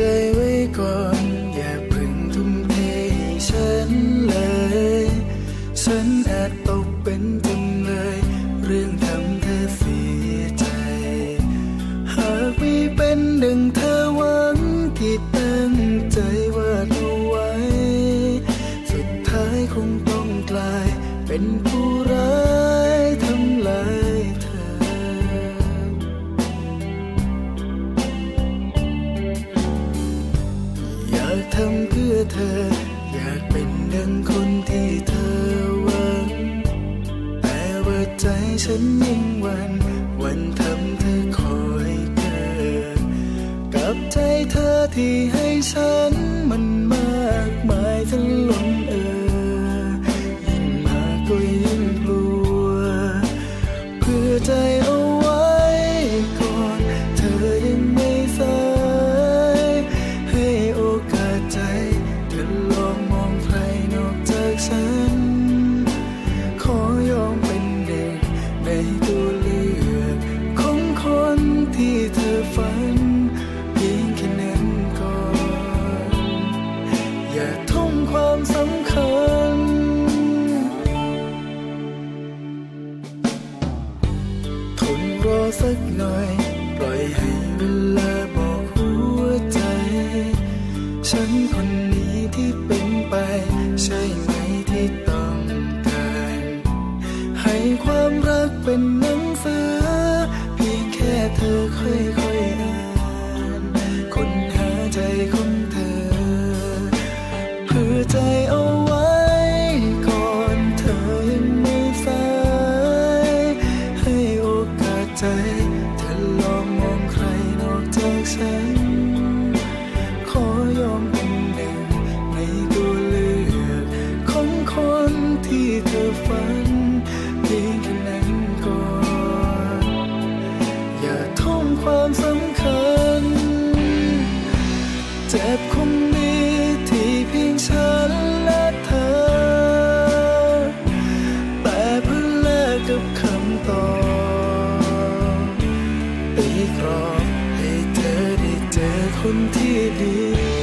จไว้ก่อน อย่าพึ่งทุ่มเทให้ฉันเลย ฉันอาจตกเป็นจำเลย เรื่องทำเธอเสียใจ หากไม่เป็นดังเธอหวังที่ตั้งใจว่าเอาไว้ สุดท้ายคงต้องกลายเป็นผู้ร้าย ทำเพื่อเธอ อยากเป็นดังคนที่เธอหวัง แต่ว่าใจฉันยิ่งหวันวันทำเธอคอยเกิดกับใจเธอที่ให้ฉันมันมากมายจนล้น กหน่อย ปล่อยให้เวลาบอกหัวใจ ฉันคนนี้ที่เป็นไป ใช่ไหมที่ต้องการ ให้ความรักเป็นา คนที่ดี